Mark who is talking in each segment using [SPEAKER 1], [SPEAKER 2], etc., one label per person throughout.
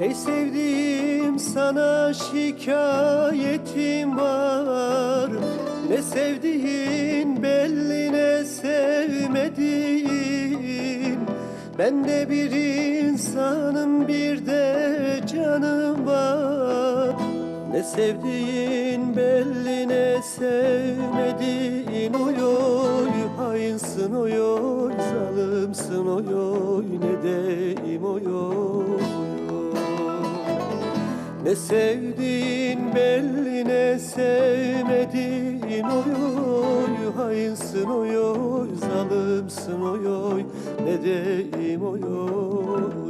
[SPEAKER 1] Ey sevdiğim sana şikayetim var. Ne sevdiğin belli ne sevmediğin. Ben de bir insanım bir de canım var. Ne sevdiğin belli ne sevmediğin. Oy oy hainsın oy oy Zalımsın oy oy. Ne deyim oy oy ne sevdiğin belli ne sevmediğin. Oy oy Hainsin oy oy zalımsın oy oy. Ne deyim oy oy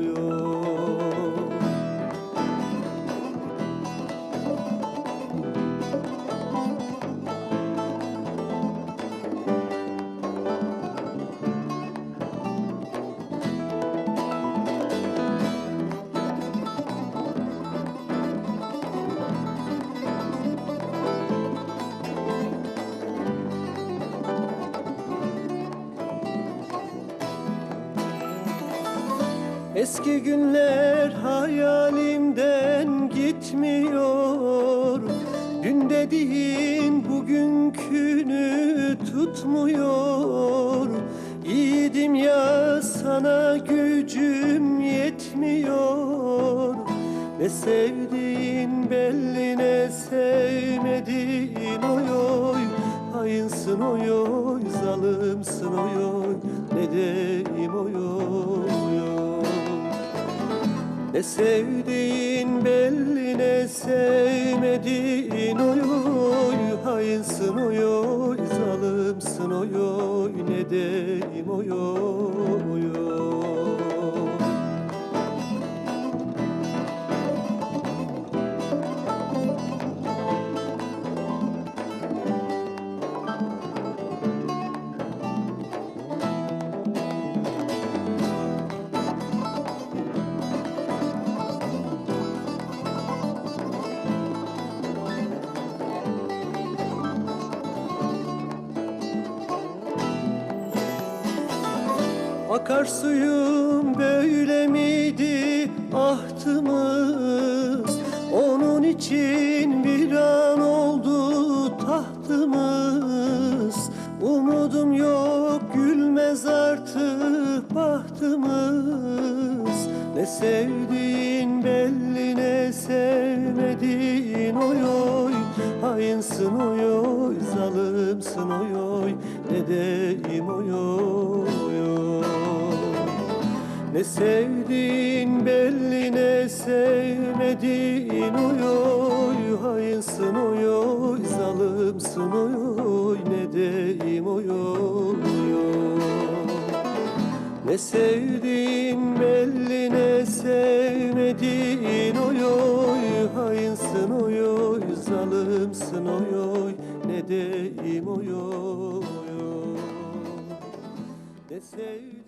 [SPEAKER 1] Eski günler hayalimden gitmiyor. Dün dediğin bugünkünü tutmuyor. Yiğidim ya sana gücüm yetmiyor. Ne sevdiğin belli ne sevmediğin oy oy. Hainsin oy oy zalımsın oy oy. Ne deyim oy oy ne sevdiğin belli ne sevmediğin oy Hainsin oy oy. Zalımsın oy oy. Ne deyim oy oy Akarsuyum böyle miydi ahtımız Onun için bir an oldu tahtımız. Umudum yok gülmez artık bahtımız. Ne sevdiğin belli ne sevmediğin oy oy. Hainsin oy oy zalımsın oy oy. Ne deyim oy oy oy ne sevdiğin belli ne sevmediğin oy oy zalımsın oy oy Ne deyim oy Ne sevdiğin belli ne sevmediğin oy oy zalımsın oy oy Ne deyim oy Ne sevdiğin